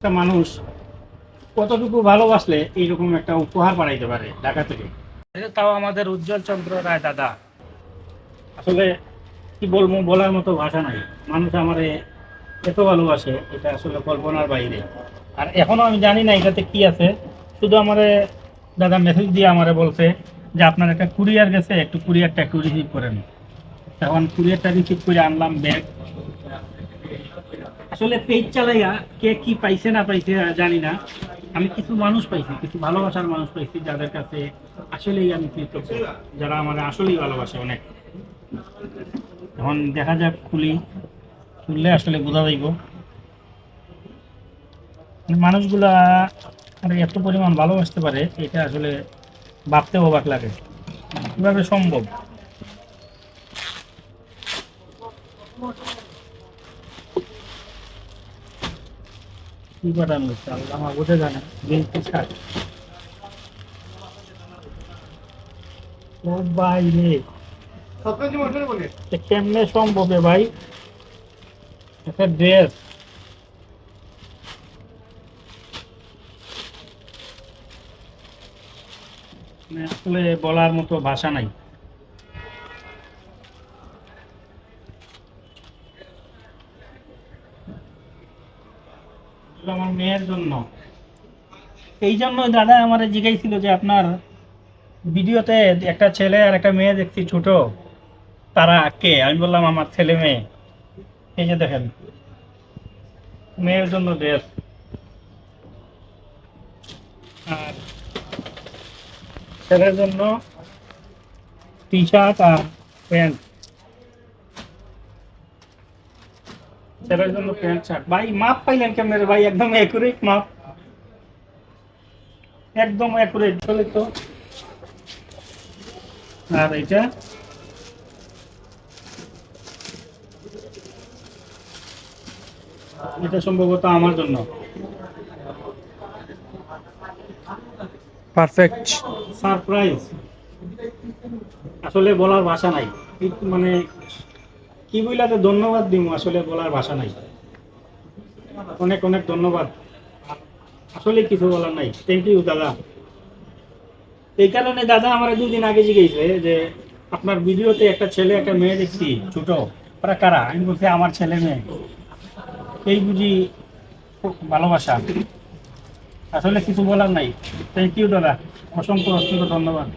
একটা মানুষ কতটুকু ভালোবাসলে এইরকম একটা উপহার বানাইতে পারে ঢাকা থেকে? তাও আমাদের উজ্জ্বল চন্দ্র রায় দাদা। আসলে কি বলব বলার মতো ভাষা নাই। মানুষ আমারে এত ভালোবাসে এটা আসলে কল্পনার বাইরে। আর এখনও আমি জানি না এটাতে কি আছে। শুধু আমারে দাদা মেসেজ দিয়ে আমারে বলছে যে আপনার একটা কুরিয়ার গেছে একটু কুরিয়ারটা একটু রিসিভ করেন। এখন কুরিয়ারটা রিসিভ করে আনলাম ব্যাগ আসলে পেজ চালাইয়া কে কি পাইছে না পাইছে জানি না। আমি কিছু মানুষ পাইছি, কিছু ভালোবাসার মানুষ পাইছি যাদের কাছে আসলেই আমি কৃতজ্ঞ, যারা আমার আসলেই ভালোবাসে অনেক। এখন দেখা যাক, খুলি। খুললে আসলে বোঝা যাইব। মানে মানুষগুলা মানে এত পরিমাণ ভালোবাসতে পারে, এটা আসলে ভাবতে অবাক লাগে। কীভাবে সম্ভব? কি পাঠানো হচ্ছে আল্লাহ আমার বোঝা বিএনপি ছাড় ও ভাই রে। কেমনে সম্ভব ভাই? একটা ড্রেস। মানে আসলে বলার মতো ভাষা নাই। আমার মেয়ের জন্য। এই জন্য দাদা আমার জিজ্ঞাসছিল যে আপনার ভিডিওতে একটা ছেলে আর একটা মেয়ে দেখছি ছোট, তারা কে? আমি বললাম, আমার ছেলে মেয়ে। এই যে দেখেন, মেয়ের জন্য ড্রেস আর ছেলের জন্য টি শার্ট আর প্যান্ট ছেলের জন্য প্যান্ট শার্ট ভাই মাপ পাইলেন কেমন রে ভাই? একদম অ্যাকুরেট মাপ। একদম অ্যাকুরেট চলে তো। আর এটা এটা সম্ভবত আমার জন্য। পারফেক্ট সারপ্রাইজ আসলে বলার ভাষা নাই। মানে কি বইলাতে ধন্যবাদ দিব আসলে বলার ভাষা নাই। অনেক অনেক ধন্যবাদ। আসলে কিছু বলার নাই। থ্যাংক ইউ দাদা। এই কারণে দাদা আমার দুদিন আগে জিজ্ঞেসে যে, আপনার ভিডিওতে একটা ছেলে, একটা মেয়ে দেখছি, ছোট। ওরা কারা? আমি বলছি, আমার ছেলে মেয়ে। এই বুঝি ভালোবাসা। আসলে কিছু বলার নাই। থ্যাংক ইউ দাদা। অসংখ্য অসংখ্য ধন্যবাদ।